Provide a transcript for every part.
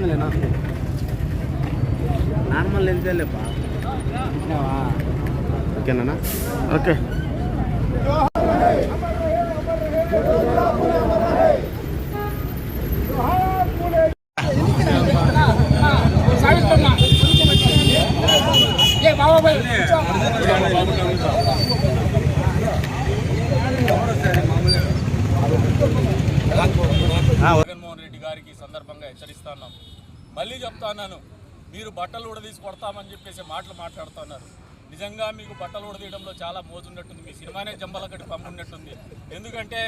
వస్తుందిలేనా normal వెళ్తేలేపా ఓకేనా okay. ఆ సందర్భంగా హెచ్చరిస్తున్నాం మళ్ళీ చెప్తాను మీరు బట్టలు ఉడదీసి కొడతామని చెప్పేసి మాటలు మాట్లాడుతున్నారు నిజంగా మీకు బట్టలు ఉడదీయడంలో చాలా మోజున్నట్టుంది మీ సినిమానే జంబలకటి పంపున్నట్టుంది. ఎందుకంటే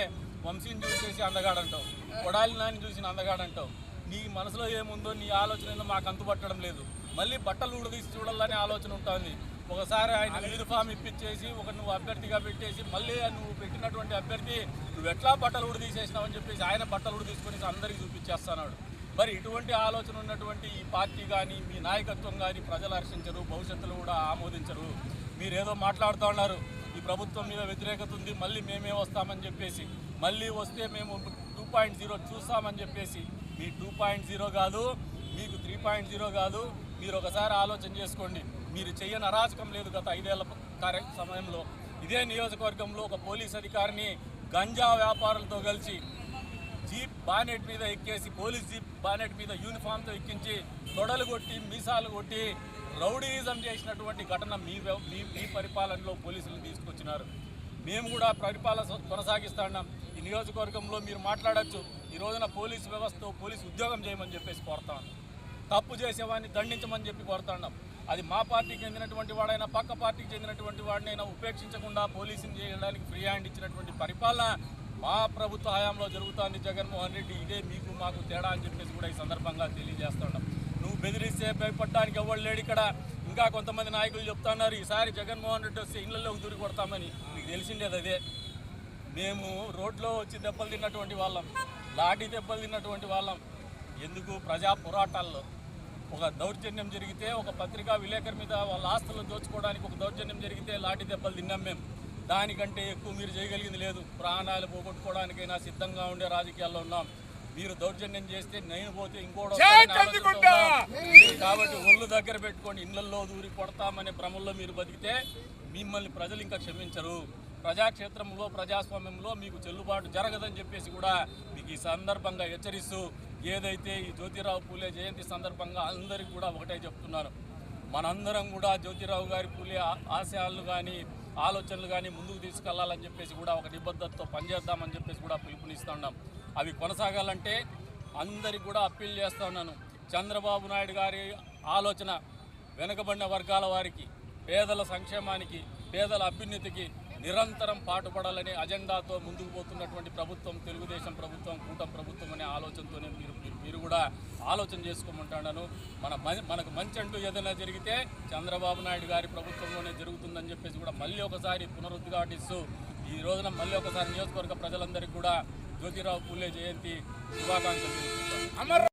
వంశీని చూసేసి అందగాడంటావు కొడాలి నాని చూసిన అందగాడంటావు. నీ మనసులో ఏముందో నీ ఆలోచన ఏందో మాకు అంతుపట్టడం లేదు. మళ్ళీ బట్టలు ఉడదీసి చూడాలనే ఆలోచన ఉంటుంది. ఒకసారి ఆయన యూనిఫామ్ ఇప్పించేసి ఒక నువ్వు అభ్యర్థిగా పెట్టేసి మళ్ళీ నువ్వు పెట్టినటువంటి అభ్యర్థి నువ్వు ఎట్లా బట్టలు కూడా తీసేసినావు అని చెప్పేసి ఆయన బట్టలు కూడా తీసుకొని అందరికీ చూపించేస్తున్నాడు. మరి ఇటువంటి ఆలోచన ఉన్నటువంటి ఈ పార్టీ కానీ మీ నాయకత్వం కానీ ప్రజలు హర్షించరు భవిష్యత్తులో కూడా ఆమోదించరు. మీరేదో మాట్లాడుతూ ఉన్నారు ఈ ప్రభుత్వం మీద వ్యతిరేకత ఉంది మళ్ళీ మేమే వస్తామని చెప్పేసి మళ్ళీ వస్తే మేము టూ పాయింట్ జీరో చూస్తామని చెప్పేసి మీ టూ పాయింట్ జీరో కాదు మీకు త్రీ పాయింట్ జీరో కాదు మీరు ఒకసారి ఆలోచన చేసుకోండి. మీరు చేయని అరాచకం లేదు గత ఐదేళ్ళ కార్య సమయంలో. ఇదే నియోజకవర్గంలో ఒక పోలీస్ అధికారిని గంజా వ్యాపారులతో కలిసి జీప్ బానెట్ మీద ఎక్కేసి పోలీస్ జీప్ బానెట్ మీద యూనిఫామ్తో ఎక్కించి తొడలు కొట్టి మీసాలు కొట్టి రౌడీయిజం చేసినటువంటి ఘటన మీ మీ మీ పరిపాలనలో పోలీసులు తీసుకొచ్చినారు. మేము కూడా పరిపాలన కొనసాగిస్తున్నాం ఈ నియోజకవర్గంలో మీరు మాట్లాడచ్చు. ఈ రోజున పోలీసు వ్యవస్థ పోలీసు ఉద్యోగం చేయమని చెప్పేసి కోరుతాను తప్పు చేసేవాడిని దండించమని చెప్పి కోరుతున్నాం అది మా పార్టీకి చెందినటువంటి వాడైనా పక్క పార్టీకి చెందినటువంటి వాడినైనా ఉపేక్షించకుండా పోలీసింగ్ చేయడానికి ఫ్రీ హ్యాండ్ ఇచ్చినటువంటి పరిపాలన మా ప్రభుత్వ హయాంలో జరుగుతోంది జగన్మోహన్ రెడ్డి. ఇదే మీకు మాకు తేడా అని చెప్పేసి కూడా ఈ సందర్భంగా తెలియజేస్తున్నాం నువ్వు బెదిరిస్తే భయపడడానికి ఎవరు లేడు ఇక్కడ. ఇంకా కొంతమంది నాయకులు చెప్తున్నారు ఈసారి జగన్మోహన్ రెడ్డి వస్తే ఇళ్ళలోకి దూరి కొడతామని. మీకు తెలిసిండేది అదే. మేము రోడ్లో వచ్చి దెబ్బలు తిన్నటువంటి వాళ్ళం లాఠీ దెబ్బలు తిన్నటువంటి వాళ్ళం. ఎందుకు? ప్రజా పోరాటాల్లో. ఒక దౌర్జన్యం జరిగితే ఒక పత్రికా విలేకరి మీద వాళ్ళ ఆస్తులను దోచుకోవడానికి ఒక దౌర్జన్యం జరిగితే లాఠీ దెబ్బలు తిన్నాం మేము. దానికంటే ఎక్కువ మీరు చేయగలిగింది లేదు. ప్రాణాలు పోగొట్టుకోవడానికైనా సిద్ధంగా ఉండే రాజకీయాల్లో ఉన్నాం. మీరు దౌర్జన్యం చేస్తే నేను పోతే ఇంకోటి కాబట్టి ఒళ్ళు దగ్గర పెట్టుకొని ఇళ్ళలో దూరి కొడతామనే భ్రమంలో మీరు బతికితే మిమ్మల్ని ప్రజలు ఇంకా క్షమించరు. ప్రజాక్షేత్రంలో ప్రజాస్వామ్యంలో మీకు చెల్లుబాటు జరగదని చెప్పేసి కూడా మీకు ఈ సందర్భంగా హెచ్చరిస్తూ ఏదైతే ఈ జ్యోతిరావు పూలే జయంతి సందర్భంగా అందరికీ కూడా ఒకటే చెప్తున్నాను మనందరం కూడా జ్యోతిరావు గారి పూలే ఆశయాలు ఆశయాలను కానీ ఆలోచనలు కానీ ముందుకు తీసుకెళ్ళాలని చెప్పేసి కూడా ఒక నిబద్ధతతో పనిచేద్దామని చెప్పేసి కూడా పిలుపునిస్తున్నాం అవి కొనసాగాలంటే అందరికి కూడా అప్పీల్ చేస్తూ ఉన్నాను. చంద్రబాబు నాయుడు గారి ఆలోచన వెనుకబడిన వర్గాల వారికి పేదల సంక్షేమానికి పేదల అభ్యున్నతికి నిరంతరం పాటుపడాలనే అజెండాతో ముందుకు పోతున్నటువంటి ప్రభుత్వం తెలుగుదేశం ప్రభుత్వం కూటం ప్రభుత్వం అనే ఆలోచనతోనే మీరు మీరు- కూడా ఆలోచన చేసుకోమంటాను మన మ- మనకు మంచి అంటూ ఏదైనా జరిగితే చంద్రబాబు నాయుడు గారి ప్రభుత్వంలోనే జరుగుతుందని చెప్పేసి కూడా మళ్ళీ ఒకసారి పునరుద్ఘాటిస్తూ ఈ రోజున మళ్ళీ ఒకసారి నియోజకవర్గ ప్రజలందరికీ కూడా జ్యోతిరావు పూలే జయంతి శుభాకాంక్షలు